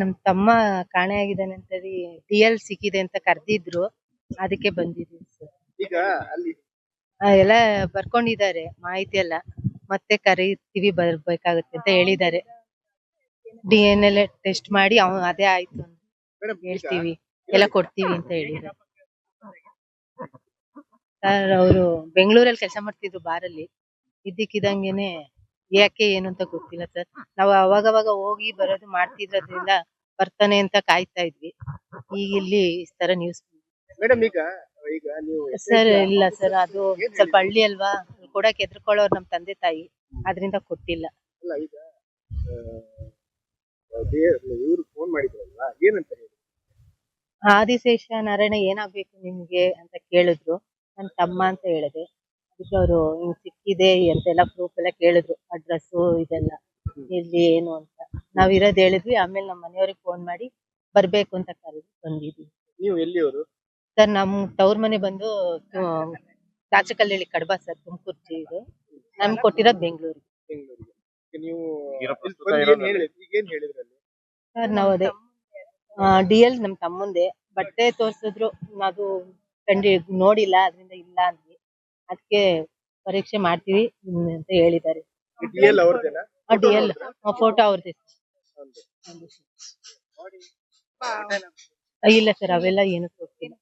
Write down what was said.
ನಮ್ ತಮ್ಮ ಕಾಣೆ ಆಗಿದ್ದಾನೆ ಅಂತ ಡಿ ಎಲ್ ಸಿಕ್ಕಿದೆ ಅಂತ ಕರ್ದಿದ್ರು. ಅದಕ್ಕೆ ಬಂದಿದ್ದೀವಿ ಸರ್ ಈಗ ಅಲ್ಲಿ ಎಲ್ಲ ಬರ್ಕೊಂಡಿದ್ದಾರೆ ಮಾಹಿತಿ ಎಲ್ಲ. ಮತ್ತೆ ಕರೀತೀವಿ ಬರ್ಬೇಕಾಗುತ್ತೆ ಅಂತ ಹೇಳಿದ್ದಾರೆ. ಡಿ ಎನ್ ಎಲ್ ಟೆಸ್ಟ್ ಮಾಡಿ ಅವ್ ಅದೇ ಆಯ್ತು ಅಂತ ಹೇಳ್ತೀವಿ. ಎಲ್ಲ ಕೊಡ್ತೀವಿ ಅಂತ ಹೇಳಿದ್ರು ಸರ್ ಅವರು ಬೆಂಗಳೂರಲ್ಲಿ ಕೆಲಸ ಮಾಡ್ತಿದ್ರು ಬಾರಲ್ಲಿ. ಇದ್ದಕ್ಕಿದ್ದಂಗೆನೆ ಯಾಕೆ ಏನು ಅಂತ ಗೊತ್ತಿಲ್ಲ ಸರ್. ನಾವು ಅವಾಗವಾಗ ಅವಾಗ ಹೋಗಿ ಬರೋದು ಮಾಡ್ತಿದ್ರದ್ರಿಂದ ಬರ್ತಾನೆ ಅಂತ ಕಾಯ್ತಾ ಇದ್ವಿ. ಈಗ ಇಲ್ಲಿ ಈ ತರ ನ್ಯೂಸ್ ಮೇಡಮ್ ಈಗ ಈಗ ನೀವು ಸರ್ ಇಲ್ಲ ಸರ್ ಅದು ಸ್ವಲ್ಪ ಹಳ್ಳಿ ಅಲ್ವಾ? ಕೊಡಕ್ ಎದ್ರಕೊಳ್ಳೋರು ನಮ್ ತಂದೆ ತಾಯಿ. ಅದರಿಂದ ಕೊಟ್ಟಿಲ್ಲ. ಅಲ್ಲ ಈಗ ಇವ್ರು ಫೋನ್ ಮಾಡಿದ್ರಲ್ವಾ? ಏನಂತ ಹೇಳಿ ಆದಿಶೇಷ ನಾರಾಯಣ ಏನಾಗ್ಬೇಕು ನಿಮ್ಗೆ ಅಂತ ಕೇಳಿದ್ರು. ನನ್ ತಮ್ಮ ಅಂತ ಹೇಳಿದೆ. ಅದಕ್ಕೆ ಅವರು ಹಿಂಗ್ ಸಿಕ್ಕಿದೆ ಅಂತೆಲ್ಲ ಪ್ರೂಫ್ ಎಲ್ಲ ಕೇಳಿದ್ರು ಅಡ್ರೆಸ್ ಇದೆಲ್ಲ. ಎಲ್ಲಿ ಏನು ಅಂತ. ನಾವ್ ಇರೋದ್ ಹೇಳಿದ್ವಿ ಆಮೇಲೆ ನಮ್ಮ ಮನೆಯವ್ರಿಗೆ ಫೋನ್ ಮಾಡಿ ಬರ್ಬೇಕು ಅಂತ ಕರೆದು ಬಂದಿದ್ವಿ. ನೀವು ಎಲ್ಲಿಯವರು? ಸರ್ ನಮ್ ತವ್ರ ಮನೆ ಬಂದು ದಾಚಕಲ್ಲಹಳ್ಳಿ ಕಡಬ ಸರ್ ತುಮಕೂರು ಇದೆ. ನಮ್ಗೆ ಕೊಟ್ಟಿರೋದ್ ಬೆಂಗಳೂರು ಬೆಂಗಳೂರಿಗೆ. ನೀವು ಈಗ ಪ್ರಸ್ತುತ ಬಂದು ಏನ್ ಇರೋದು ಹೇಳಿದ್ರಿ ಈಗ ಏನ್ ಹೇಳಿದ್ರಿ ಅಲ್ಲಿ ಸರ್ ನಾವು ಅದೇ ಡಿ ಎಲ್ ನಮ್ ತಮ್ಮಂದೆ. ಬಟ್ಟೆ ತೋರ್ಸಿದ್ರು ಅದು ಕಂಡಿ ನೋಡಿಲ್ಲ ಅದ್ರಿಂದ ಇಲ್ಲ ಅಂದ್ವಿ ಅದಕ್ಕೆ ಪರೀಕ್ಷೆ ಮಾಡ್ತೀವಿ ಅಂತ ಹೇಳಿದ್ದಾರೆ. ಡಿಎಲ್ ಫೋಟೋ ಅವ್ರದ್ದು? ಇಲ್ಲ ಸರ್ ಅವೆಲ್ಲ ಏನು ತೋರಿಸಿಲ್ಲ.